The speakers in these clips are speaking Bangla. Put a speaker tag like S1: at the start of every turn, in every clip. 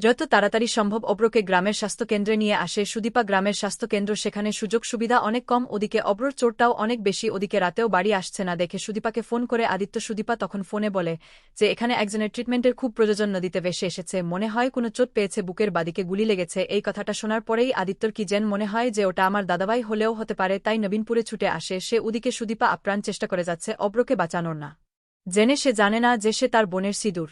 S1: যত তাড়াতাড়ি সম্ভব অব্রকে গ্রামের স্বাস্থ্যকেন্দ্রে নিয়ে আসে। সুদীপা গ্রামের স্বাস্থ্যকেন্দ্র, সেখানে সুযোগ সুবিধা অনেক কম। ওদিকে অব্রর চোরটাও অনেক বেশি। ওদিকে রাতেও বাড়ি আসছে না দেখে সুদীপাকে ফোন করে আদিত্য সুদীপা তখন ফোনে বলে যে, এখানে একজনের ট্রিটমেন্টের খুব প্রয়োজন নদীতে ভেসে এসেছে। মনে হয় কোনো চোট পেয়েছে, বুকের বাদিকে গুলি লেগেছে। এই কথাটা শোনার পরেই আদিত্যর কি যেন মনে হয় যে, ওটা আমার দাদাভাই হলেও হতে পারে, তাই নবীনপুরে ছুটে আসে। সে ওদিকে সুদীপা আপ্রাণ চেষ্টা করে যাচ্ছে, অব্রকে বাঁচানোর না। জেনে সে জানে না যে, সে তার বোনের সিঁদুর।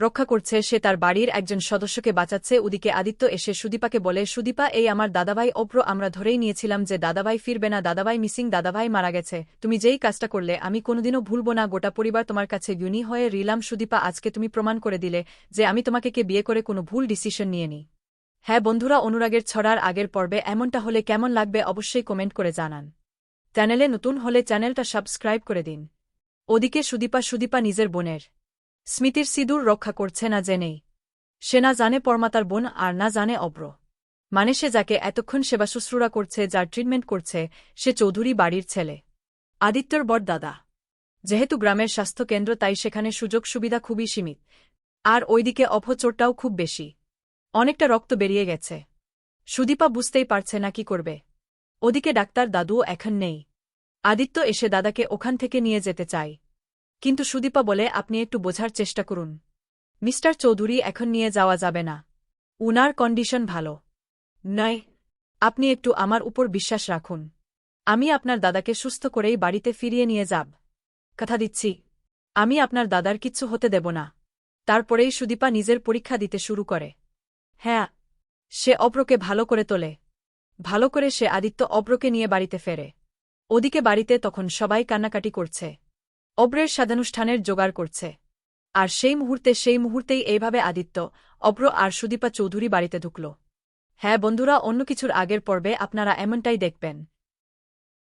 S1: রক্ষা করছে, সে তার বাড়ির একজন সদস্যকে বাঁচাচ্ছে। ওদিকে আদিত্য এসে সুদীপাকে বলে, সুদীপা, এই আমার দাদাভাই, অপ্র, আমরা ধরেই নিয়েছিলাম যে দাদাভাই ফিরবে না, দাদাভাই মিসিং, দাদাভাই মারা গেছে। তুমি যেই কাজটা করলে, আমি কোনোদিনও ভুলব না, গোটা পরিবার তোমার কাছে গুনি হয়ে রিলাম, সুদীপা, আজকে তুমি প্রমাণ করে দিলে যে আমি তোমাকে কে বিয়ে করে কোনো ভুল ডিসিশন নিয়ে নি হ্যাঁ বন্ধুরা, অনুরাগের ছড়ার আগের পর্বে এমনটা হলে কেমন লাগবে অবশ্যই কমেন্ট করে জানান। চ্যানেলে নতুন হলে চ্যানেলটা সাবস্ক্রাইব করে দিন। ওদিকে সুদীপা সুদীপা নিজের বোনের স্মৃতির সিঁদুর রক্ষা করছে না জেনেই। সে না জানে পরমাতার বোন আর না জানে অব্র। মানে সে যাকে এতক্ষণ সেবা শুশ্রূষা করছে, যার ট্রিটমেন্ট করছে, সে চৌধুরী বাড়ির ছেলে। আদিত্যর বর দাদা। যেহেতু গ্রামের স্বাস্থ্যকেন্দ্র, তাই সেখানে সুযোগ সুবিধা খুবই সীমিত। আর ওইদিকে অপচোরটাও খুব বেশি। অনেকটা রক্ত বেরিয়ে গেছে। সুদীপা বুঝতেই পারছে না কি করবে। ওদিকে ডাক্তার দাদুও এখন নেই। আদিত্য এসে দাদাকে ওখান থেকে নিয়ে যেতে চায়। কিন্তু সুদীপা বলে, আপনি একটু বোঝার চেষ্টা করুন। মিস্টার চৌধুরী এখন নিয়ে যাওয়া যাবে না। উনার কন্ডিশন ভালো। নয় আপনি একটু আমার উপর বিশ্বাস রাখুন। আমি আপনার দাদাকে সুস্থ করেই বাড়িতে ফিরিয়ে নিয়ে যাব। কথা দিচ্ছি। আমি আপনার দাদার কিচ্ছু হতে দেব না। তারপরেই সুদীপা নিজের পরীক্ষা দিতে শুরু করে। হ্যাঁ সে অপ্রকে ভালো করে তোলে। ভালো করে সে আদিত্য অপ্রকে নিয়ে বাড়িতে ফেরে। ওদিকে বাড়িতে তখন সবাই কান্নাকাটি করছে। অব্রের সাদানুষ্ঠানের জোগাড় করছে। আর সেই মুহূর্তে, সেই মুহূর্তেই এইভাবে আদিত্য, অব্র আর সুদীপা চৌধুরী বাড়িতে ঢুকল। হ্যাঁ বন্ধুরা, অন্য কিছুর আগের পর্বে আপনারা এমনটাই দেখবেন।